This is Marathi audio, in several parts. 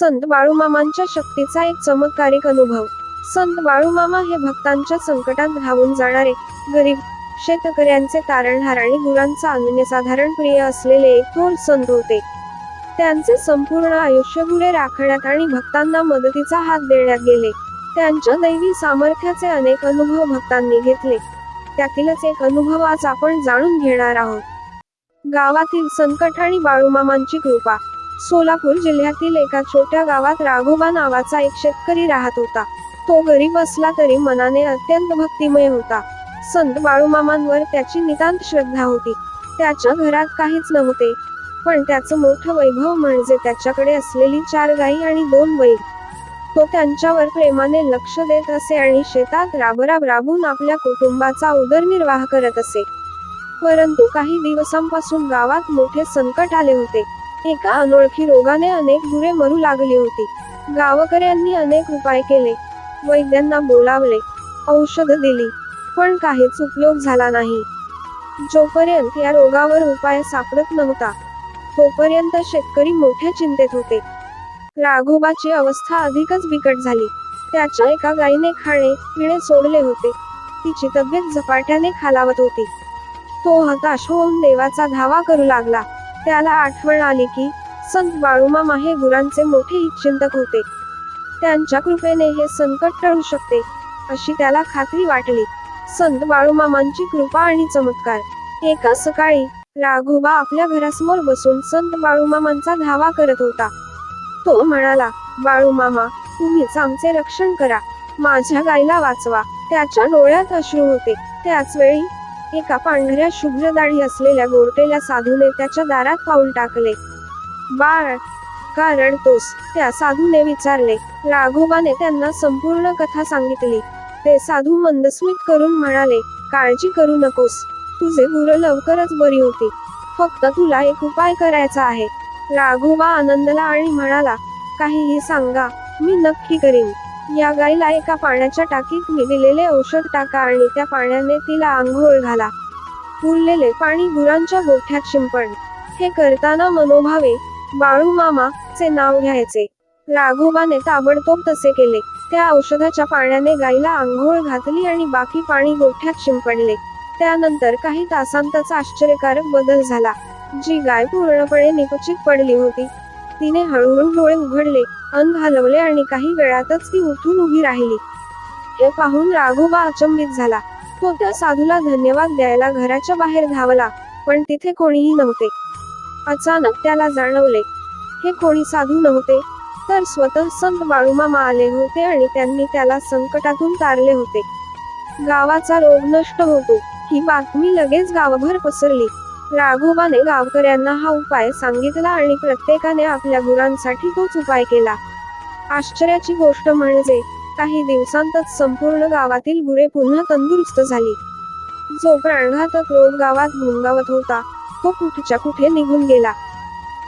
संत बाळूमामांच्या शक्तीचा एक चमत्कारिक अनुभव. संत बाळूमामा हे भक्तांच्या संकटात धावून जाणारे गरीब शेतकऱ्यांचे तारणहार आणि गुरांचा अनन्यसाधारण प्रिय असलेले एक थोर संत होते. त्यांचे संपूर्ण आयुष्य गुरे राखण्यात आणि भक्तांना मदतीचा हात देण्यात गेले. त्यांच्या दैवी सामर्थ्याचे अनेक अनुभव भक्तांनी घेतले. त्यातीलच एक अनुभव आज आपण जाणून घेणार आहोत. गावातील संकट आणि बाळूमामांची कृपा. सोलापूर जिल्ह्यातील एका छोट्या गावात राघोबा नावाचा एक शेतकरी राहत होता. तो गरीब असला तरी मनाने अत्यंत भक्तिमय होता. संत बाळूमामांवर त्याची नितांत श्रद्धा होती. त्याच्या घरात काहीच नव्हते. पण त्याचं मोठं वैभव म्हणजे त्याच्याकडे असलेली चार गायी आणि दोन बैल. तो त्यांच्यावर प्रेमाने लक्ष देत असे आणि शेतात राबराब राबून आपल्या कुटुंबाचा उदरनिर्वाह करत असे. परंतु काही दिवसांपासून गावात मोठे संकट आले होते. एका अनोळखी रोगाने अनेक गुरे मरू लागली होती. गावकऱ्यांनी अनेक उपाय केले. वैद्यांना बोलावले. औषध दिली. पण काहीच उपयोग झाला नाही. जोपर्यंत या रोगावर उपाय सापडत नव्हता तोपर्यंत शेतकरी मोठ्या चिंतेत होते. राघोबाची अवस्था अधिकच बिकट झाली. त्याच्या एका गायीने खाणे पिणे सोडले होते. तिची तब्येत झपाट्याने खालावत होती. तो हताश होऊन देवाचा धावा करू लागला. त्याला आठवण आली की संत बाळूमामा हे गुरांचे मोठे हितचिंतक होते. त्यांच्या कृपेने हे संकट टळू शकते अशी त्याला खात्री वाटली. संत बाळूमामांची कृपा आणि चमत्कार. एका सकाळी राघोबा आपल्या घरासमोर बसून संत बाळूमामांचा धावा करत होता. तो म्हणाला बाळूमामा तुम्हीच आमचे रक्षण करा. माझ्या गायीला वाचवा. त्याच्या डोळ्यात अश्रू होते. त्याच वेळी एका पांढऱ्या शुभ्र दाढी असलेल्या गोरटेल्या साधूने त्याच्या दारात पाऊल टाकले. बाळ का रडतोस त्या साधूने विचारले. राघोबाने त्यांना संपूर्ण कथा सांगितली. ते साधू मंदस्मित करून म्हणाले काळजी करू नकोस. तुझे गुरं लवकरच बरी होती फक्त तुला एक उपाय करायचा आहे. राघोबा आनंदला आणि म्हणाला काहीही सांगा. मी नक्की करीन. या गायीला एका पाण्याच्या टाकीत मी दिलेले औषध टाका आणि त्या पाण्याने तिला आंघोळ घाला. उरलेले पाणी गुरांच्या गोठ्यात शिंपण हे करताना मनोभावे बाळू मामा चे नाव घ्यायचे. राघोबाने ताबडतोब तसे केले. त्या औषधाच्या पाण्याने गायीला आंघोळ घातली आणि बाकी पाणी गोठ्यात शिंपडले. त्यानंतर काही तासांतच आश्चर्यकारक बदल झाला. जी गाय पूर्णपणे निकुचित पडली होती तिने हळूहळू डोळे उघडले अन्न हलवले आणि काही वेळातच ती उठून उभी राहिली. हे पाहून राघोबा अचंबित झाला. तो त्या साधूला धन्यवाद द्यायला घराच्या बाहेर धावला पण तिथे कोणीही नव्हते. अचानक त्याला जाणवले हे कोणी साधू नव्हते? तर स्वतः संत बाळूमामा आले होते आणि त्यांनी त्याला संकटातून तारले होते. गावाचा रोग नष्ट होतो ही बातमी लगेच गावभर पसरली. राघोबाने गावकऱ्यांना हा उपाय सांगितला आणि प्रत्येकाने आपल्या गुरांसाठी तोच उपाय केला. आश्चर्याची गोष्ट म्हणजे काही दिवसांतच संपूर्ण गावातील गुरे पुन्हा तंदुरुस्त झाली. जो प्राणघातक रोग गावात घुमगावत होता तो कुठच्या कुठे निघून गेला?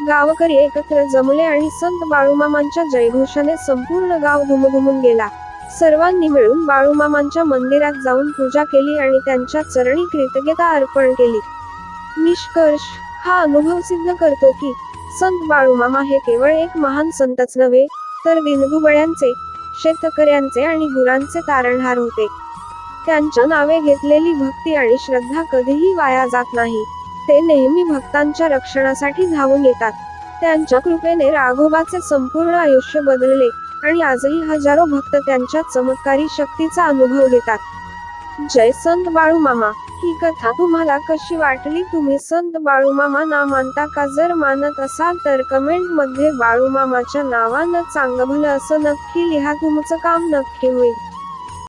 गावकरी एकत्र जमले आणि संत बाळूमामांच्या जयघोषाने संपूर्ण गाव घुमघुमून गेला. सर्वांनी मिळून बाळूमामांच्या मंदिरात जाऊन पूजा केली आणि त्यांच्या चरणी कृतज्ञता अर्पण केली. निष्कर्ष. हा अनुभव सिद्ध करतो की संत बाळूमामा हे केवळ एक महान संतच नव्हे तर दिनदुबळ्यांचे शेतकऱ्यांचे आणि गुरांचे तारणहार होते. त्यांच्या नावे घेतलेली भक्ती आणि श्रद्धा कधीही वाया जात नाही. ते नेहमी भक्तांच्या रक्षणासाठी धावून येतात. त्यांच्या कृपेने राघोबाचे संपूर्ण आयुष्य बदलले आणि आजही हजारो भक्त त्यांच्या चमत्कारी शक्तीचा अनुभव घेतात. जय संत बाळूमामा. ही कथा तुम्हाला कशी वाटली? तुम्ही संत बाळूमामा ना मानता का? जर मानत असाल तर कमेंटमध्ये बाळूमामाच्या नावानं चांगलं असं नक्की लिहा. तुमचं काम नक्की होईल.